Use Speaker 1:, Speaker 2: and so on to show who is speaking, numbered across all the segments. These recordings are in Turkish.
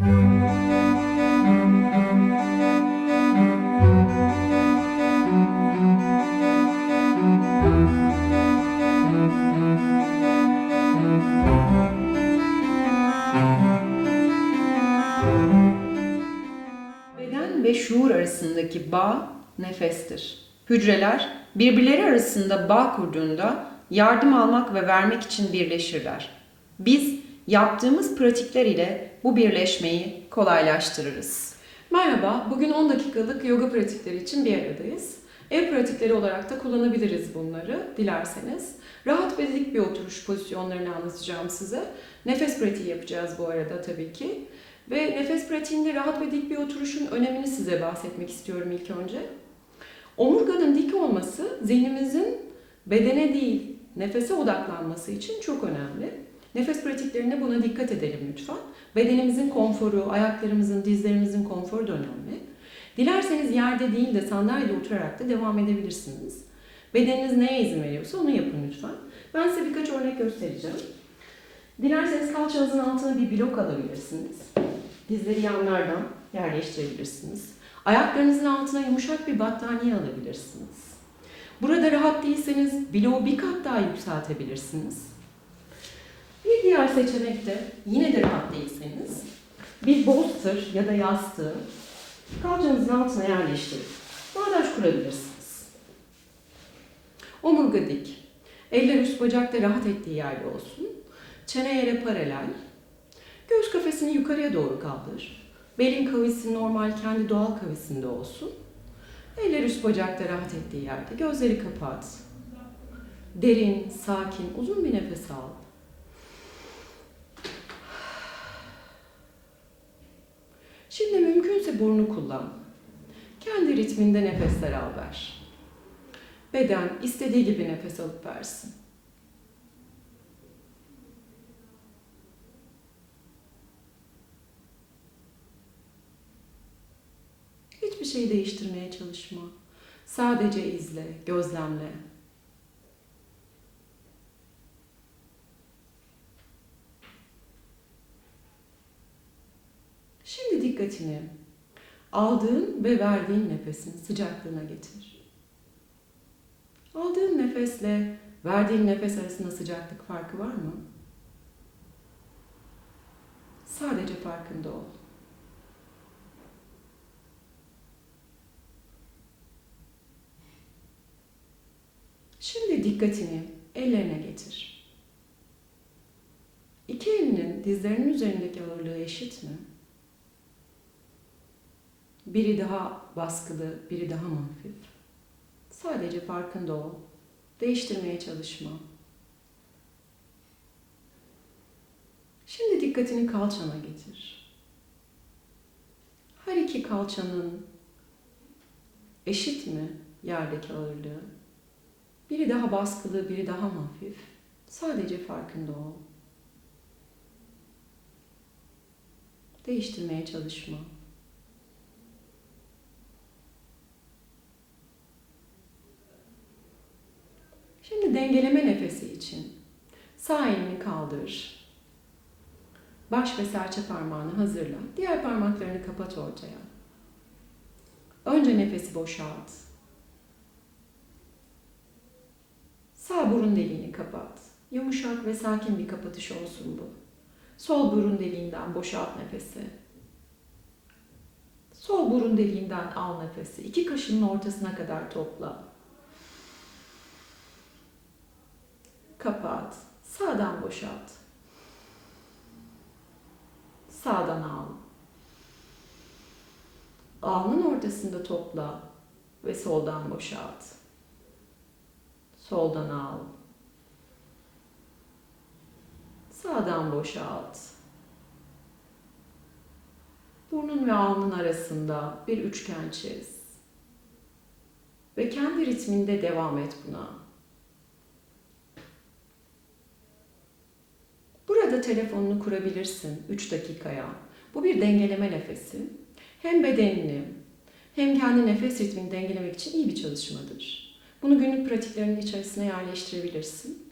Speaker 1: Beden ve şuur arasındaki bağ nefestir. Hücreler birbirleri arasında bağ kurduğunda yardım almak ve vermek için birleşirler. Biz yaptığımız pratikler ile bu birleşmeyi kolaylaştırırız.
Speaker 2: Merhaba, bugün 10 dakikalık yoga pratikleri için bir aradayız. Ev pratikleri olarak da kullanabiliriz bunları dilerseniz. Rahat ve dik bir oturuş pozisyonlarını anlatacağım size. Nefes pratiği yapacağız bu arada tabii ki. Ve nefes pratiğinde rahat ve dik bir oturuşun önemini size bahsetmek istiyorum ilk önce. Omurganın dik olması zihnimizin bedene değil nefese odaklanması için çok önemli. Nefes pratiklerinde buna dikkat edelim lütfen. Bedenimizin konforu, ayaklarımızın, dizlerimizin konforu da önemli. Dilerseniz yerde değil de sandalyede oturarak da devam edebilirsiniz. Bedeniniz neye izin veriyorsa onu yapın lütfen. Ben size birkaç örnek göstereceğim. Dilerseniz kalçanızın altına bir blok alabilirsiniz. Dizleri yanlardan yerleştirebilirsiniz. Ayaklarınızın altına yumuşak bir battaniye alabilirsiniz. Burada rahat değilseniz bloğu bir kat daha yükseltebilirsiniz. Bir diğer seçenek de yine de rahat değilseniz bir bolster ya da yastığı kalçanızın altına yerleştirip bağdaş kurabilirsiniz. Omurga dik. Eller üst bacakta rahat ettiği yerde olsun. Çene yere paralel. Göğüs kafesini yukarıya doğru kaldır. Belin kavisi normal kendi doğal kavisinde olsun. Eller üst bacakta rahat ettiği yerde. Gözleri kapat. Derin, sakin, uzun bir nefes al. Şimdi burnu kullan. Kendi ritminde nefesler al ver. Beden istediği gibi nefes alıp versin. Hiçbir şey değiştirmeye çalışma. Sadece izle, gözlemle. Şimdi dikkatini aldığın ve verdiğin nefesin sıcaklığına getir. Aldığın nefesle verdiğin nefes arasında sıcaklık farkı var mı? Sadece farkında ol. Şimdi dikkatini ellerine getir. İki elinin dizlerinin üzerindeki ağırlığı eşit mi? Biri daha baskılı, biri daha hafif? Sadece farkında ol. Değiştirmeye çalışma. Şimdi dikkatini kalçana getir. Her iki kalçanın eşit mi yerdeki ağırlığı? Biri daha baskılı, biri daha hafif? Sadece farkında ol. Değiştirmeye çalışma. Şimdi dengeleme nefesi için sağ elini kaldır. Baş ve serçe parmağını hazırla. Diğer parmaklarını kapat ortaya. Önce nefesi boşalt. Sağ burun deliğini kapat. Yumuşak ve sakin bir kapatış olsun bu. Sol burun deliğinden boşalt nefesi. Sol burun deliğinden al nefesi. İki kaşının ortasına kadar topla. Kapat. Sağdan boşalt. Sağdan al. Alnın ortasında topla ve soldan boşalt. Soldan al. Sağdan boşalt. Burnun ve alnın arasında bir üçgen çiz. Ve kendi ritminde devam et buna. Burada telefonunu kurabilirsin 3 dakikaya. Bu bir dengeleme nefesi. Hem bedenini hem kendi nefes ritmini dengelemek için iyi bir çalışmadır. Bunu günlük pratiklerinin içerisine yerleştirebilirsin.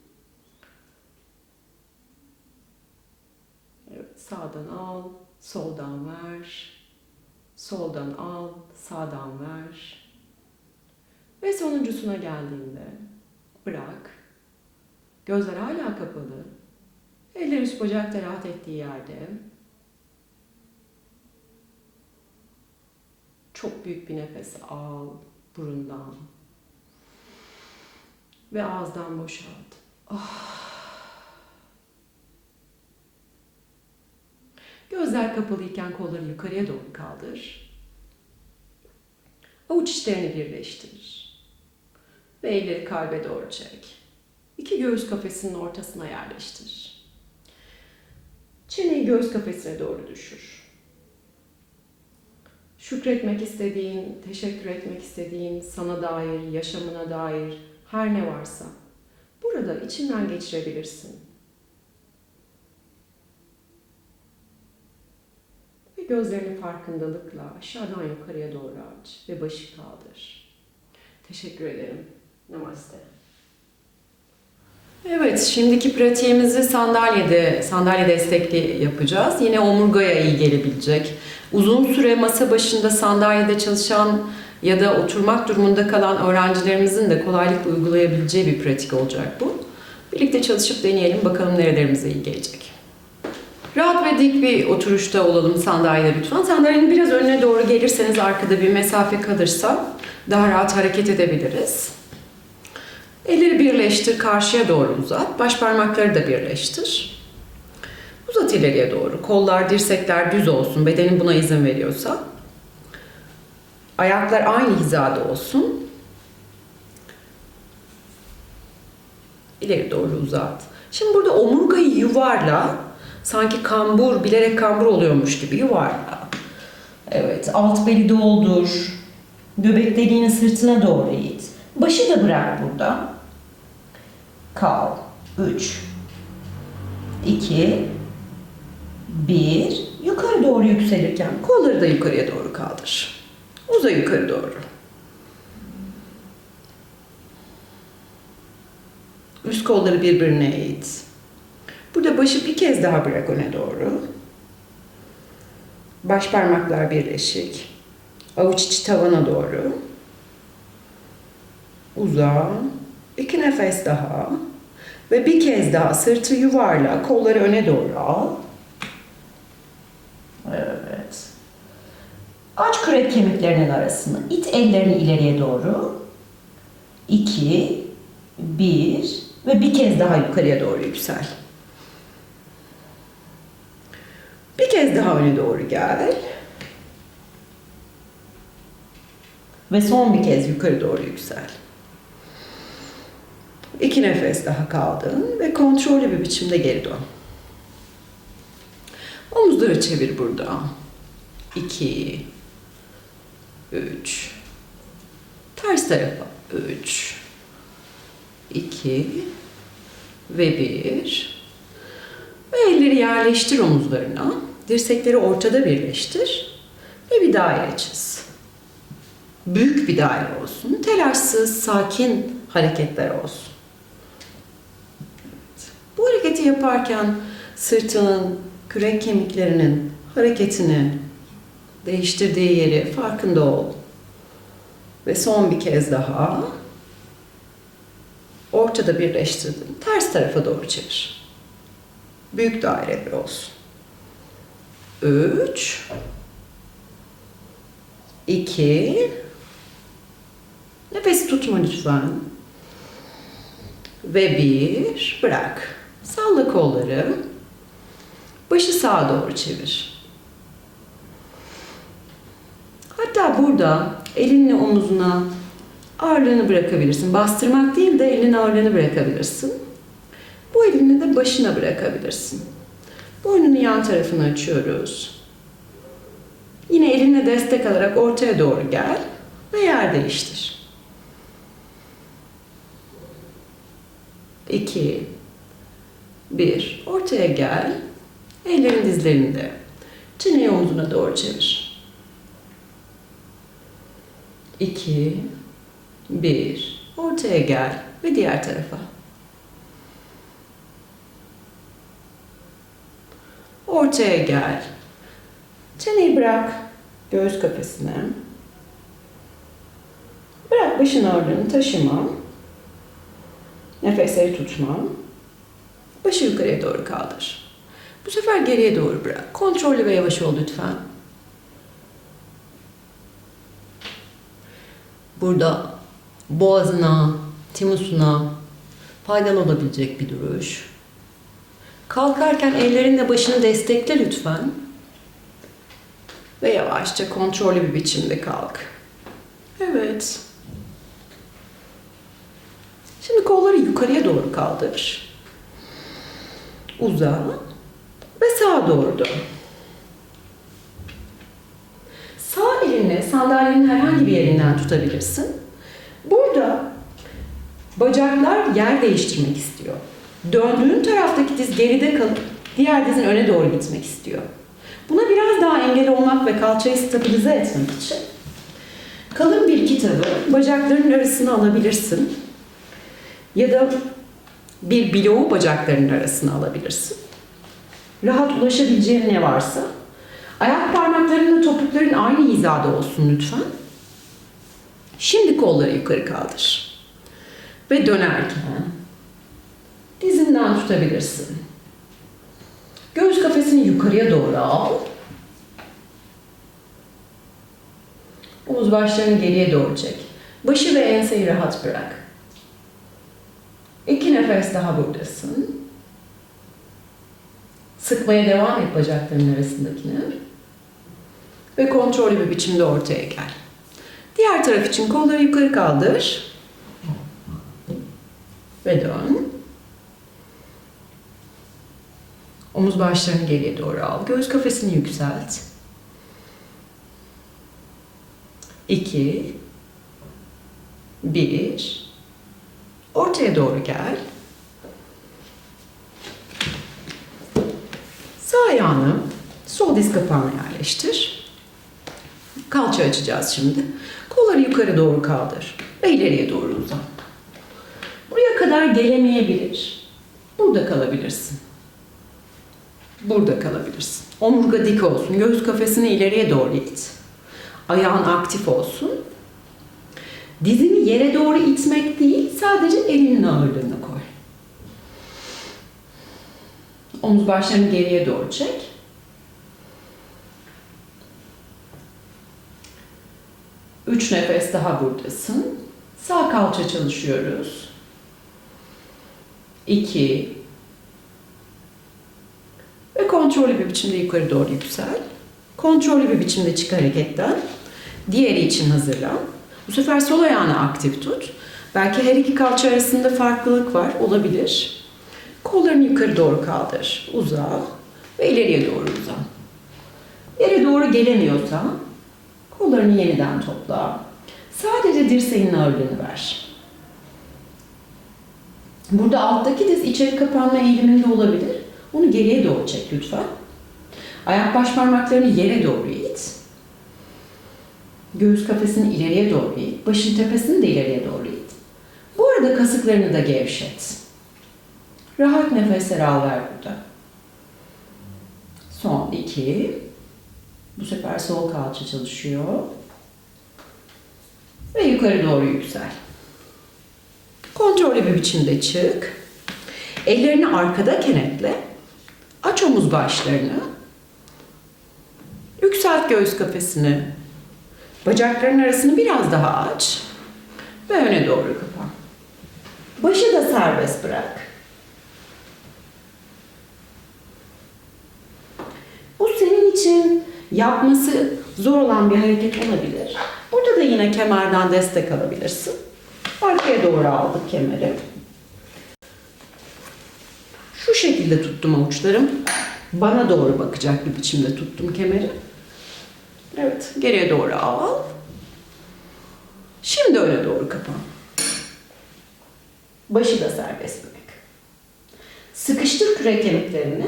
Speaker 2: Evet, sağdan al, Soldan ver. Soldan al, sağdan ver. Ve sonuncusuna geldiğinde bırak. Gözler hala kapalı. Eller üst bacakta rahat ettiği yerde. Çok büyük bir nefes al burundan. Ve ağızdan boşalt. Gözler kapalıyken kolları yukarıya doğru kaldır. Avuç içlerini birleştir. Ve elleri kalbe doğru çek. İki göğüs kafesinin ortasına yerleştir. Çeneyi göğüs kafesine doğru düşür. Şükretmek istediğin, teşekkür etmek istediğin, sana dair, yaşamına dair her ne varsa burada içinden geçirebilirsin. Ve gözlerini farkındalıkla aşağıdan yukarıya doğru aç ve başı kaldır. Teşekkür ederim. Namaste. Evet, şimdiki pratiğimizi sandalyede, sandalye destekli yapacağız. Yine omurgaya iyi gelebilecek. Uzun süre masa başında sandalyede çalışan ya da oturmak durumunda kalan öğrencilerimizin de kolaylıkla uygulayabileceği bir pratik olacak bu. Birlikte çalışıp deneyelim bakalım nerelerimize iyi gelecek. Rahat ve dik bir oturuşta olalım sandalyede lütfen. Sandalyenin biraz önüne doğru gelirseniz arkada bir mesafe kalırsa daha rahat hareket edebiliriz. Elleri birleştir, karşıya doğru uzat. Baş parmakları da birleştir. Uzat ileriye doğru. Kollar, dirsekler düz olsun. Bedenin buna izin veriyorsa. Ayaklar aynı hizada olsun. İleri doğru uzat. Şimdi burada omurgayı yuvarla. Sanki kambur, bilerek kambur oluyormuş gibi yuvarla.
Speaker 3: Evet, alt beli doldur. Göbek deliğini sırtına doğru it. Başı da bırak burada. Kal. 3 2 1 Yukarı doğru yükselirken
Speaker 2: Kolları da yukarıya doğru kaldır. Uza yukarı doğru. Üst kolları birbirine it. Burada başı bir kez daha bırak öne doğru. Baş parmaklar birleşik. Avuç içi tavana doğru. Uza. İki nefes daha. Ve bir kez daha sırtı yuvarla, kolları öne doğru al.
Speaker 3: Evet. Aç kürek kemiklerinin arasını. İt ellerini ileriye doğru. 2 1
Speaker 2: Ve bir kez daha yukarıya doğru yüksel. Bir kez daha öne doğru gel. Ve son bir kez yukarı doğru yüksel. İki nefes daha kaldın ve kontrollü bir biçimde geri dön. Omuzları çevir burada. İki, üç, ters tarafa. Üç, iki ve bir. Ve elleri yerleştir omuzlarına. Dirsekleri ortada birleştir. Ve bir daire çiz. Büyük bir daire olsun. Telaşsız, sakin hareketler olsun. Hareketi yaparken sırtının, kürek kemiklerinin hareketini değiştirdiği yeri farkında ol. Ve son bir kez daha ortada birleştirdin. Ters tarafa doğru çevir. Büyük daireler olsun. 3 2 Nefes tutma lütfen. Ve bir bırak. Salla kolları. Başı sağa doğru çevir. Hatta burada elinle omuzuna ağırlığını bırakabilirsin. Bastırmak değil de elin ağırlığını bırakabilirsin. Bu elini de başına bırakabilirsin. Boynunu yan tarafını açıyoruz. Yine elinle destek alarak ortaya doğru gel ve yer değiştir. 2 1 Ortaya gel. Ellerin dizlerinde. Çeneyi omzuna doğru çevir. 2 1 Ortaya gel ve diğer tarafa. Ortaya gel
Speaker 1: Çeneyi bırak göğüs kafesine. Bırak başın ağırlığını taşıma. Nefesleri tutma. Başı yukarıya doğru kaldır. Bu sefer geriye doğru bırak. Kontrollü ve yavaş ol lütfen. Burada boğazına, timusuna faydalı olabilecek bir duruş. Kalkarken ellerinle başını destekle lütfen. Ve yavaşça kontrollü bir biçimde kalk. Evet. Şimdi kolları yukarıya doğru kaldır. Uza ve sağa doğru dön. Sağ elinle sandalyenin herhangi bir yerinden tutabilirsin. Burada bacaklar yer değiştirmek istiyor. Döndüğün taraftaki diz geride kalıp diğer dizin öne doğru gitmek istiyor. Buna biraz daha engel olmak ve kalçayı stabilize etmek için kalın bir kitabı bacaklarının arasına alabilirsin. Ya da bir bloğu bacaklarının arasına alabilirsin. Rahat ulaşabileceğin ne varsa. Ayak parmaklarınla topukların aynı hizada olsun lütfen. Şimdi kolları yukarı kaldır. Ve dönerken dizinden tutabilirsin. Göğüs kafesini yukarıya doğru al. Omuz başlarını geriye doğru çek. Başı ve enseyi rahat bırak. Nefes daha buradasın. Sıkmaya devam et bacaklarının arasındakini. Ve kontrollü bir biçimde ortaya gel. Diğer taraf için kolları yukarı kaldır. Ve dön. Omuz başlarını geriye doğru al. Göğüs kafesini yükselt. İki. Bir. Ortaya doğru gel. Sağ ayağını sol diz kapağına yerleştir. Kalça açacağız şimdi. Kolları yukarı doğru kaldır ve ileriye doğru uzan. Buraya kadar gelemeyebilir. Burada kalabilirsin. Burada kalabilirsin. Omurga dik olsun. Göğüs kafesini ileriye doğru it. Ayağın aktif olsun. Dizini yere doğru itmek değil, sadece elinin ağırlığını Omuz başlarını geriye doğru çek. Üç nefes daha buradasın. Sağ kalça çalışıyoruz. İki. Ve kontrollü bir biçimde yukarı doğru yüksel. Kontrollü bir biçimde çık hareketten. Diğeri için hazırlan. Bu sefer sol ayağını aktif tut. Belki her iki kalça arasında farklılık var, olabilir. Kollarını yukarı doğru kaldır, uza ve ileriye doğru uza. Yere doğru gelemiyorsa kollarını yeniden topla. Sadece dirseğinin ağırlığını ver. Burada alttaki diz içeri kapanma eğiliminde olabilir. Onu geriye doğru çek lütfen. Ayak baş parmaklarını yere doğru it. Göğüs kafesini ileriye doğru it. Başın tepesini de ileriye doğru it. Bu arada kasıklarını da gevşet. Rahat nefesler al ver burada. Son iki. Bu sefer sol kalça çalışıyor. Ve yukarı doğru yüksel. Kontrollü bir biçimde çık. Ellerini arkada kenetle. Aç omuz başlarını. Yükselt göğüs kafesini. Bacakların arasını biraz daha aç. Ve öne doğru kapan. Başı da serbest bırak. Bu senin için yapması zor olan bir hareket olabilir. Burada da yine kemerden destek alabilirsin. Arkaya doğru aldık kemeri. Şu şekilde tuttum avuçlarım. Bana doğru bakacak bir biçimde tuttum kemeri. Evet, geriye doğru al. Şimdi öne doğru kapan. Başı da serbest bırak. Sıkıştır kürek kemiklerini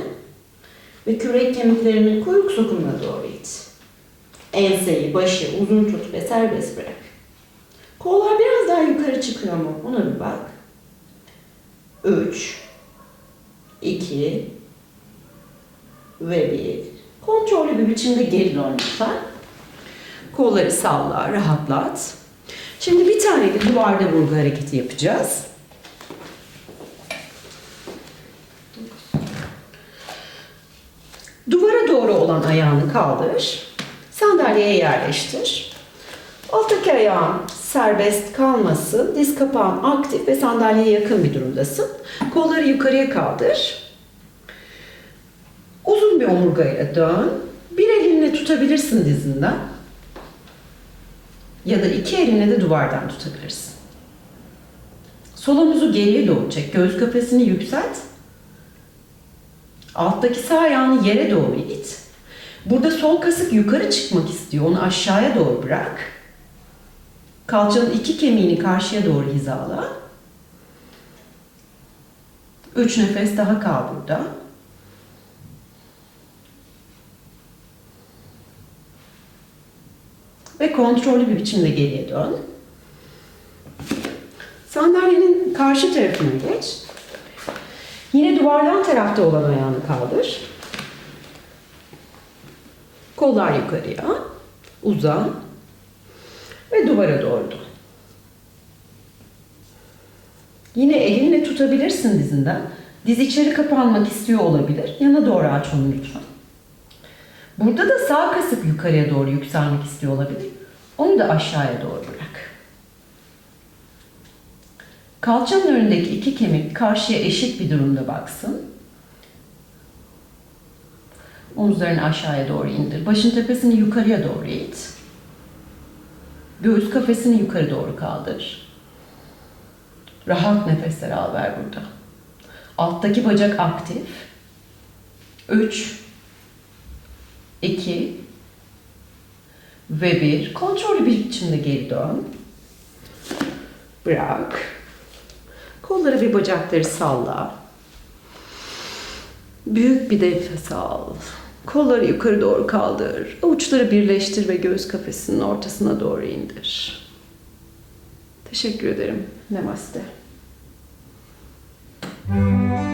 Speaker 1: ve kürek kemiklerini kuyruk sokumuna doğru it. Enseyi, başı uzun tut ve serbest bırak. Kollar biraz daha yukarı çıkıyor mu? Ona bir bak. 3 2 ve 1
Speaker 3: Kontrollü bir biçimde geri dön lütfen. Kolları salla, rahatlat. Şimdi bir tane de duvarda vurgu hareketi yapacağız. Duvara doğru olan ayağını kaldır. Sandalyeye yerleştir. Alttaki ayağın serbest kalmasın. Diz kapağın aktif ve sandalyeye yakın bir durumdasın. Kolları yukarıya kaldır. Uzun bir omurgayla dön. Bir elinle tutabilirsin dizinden. Ya da iki elinle de duvardan tutabilirsin. Sol omuzu geriye doğru çek. Göğüs kafesini yükselt. Alttaki sağ ayağını yere doğru it. Burada sol kasık yukarı çıkmak istiyor. Onu aşağıya doğru bırak. Kalçanın iki kemiğini karşıya doğru hizala. Üç nefes daha kal burada. Ve kontrollü bir biçimde geriye dön. Sandalyenin karşı tarafına geç. Yine duvardan tarafta olan ayağını kaldır. Kollar yukarıya. Uzan. Ve duvara doğru dön. Yine elinle tutabilirsin dizinden. Diz içeri kapanmak istiyor olabilir. Yana doğru aç onu lütfen. Burada da sağ kasık yukarıya doğru yükselmek istiyor olabilir. Onu da aşağıya doğru bırak. Kalçanın önündeki iki kemik karşıya eşit bir durumda baksın. Omuzlarını aşağıya doğru indir. Başın tepesini yukarıya doğru it. Göğüs kafesini yukarı doğru kaldır. Rahat nefesler al ver burada. Alttaki bacak aktif. 3 2 ve 1. Kontrollü bir biçimde geri dön. Bırak. Kolları ve bacakları salla. Büyük bir nefes al. Kolları yukarı doğru kaldır. Avuçları birleştir ve göğüs kafesinin ortasına doğru indir. Teşekkür ederim. Namaste. Namaste.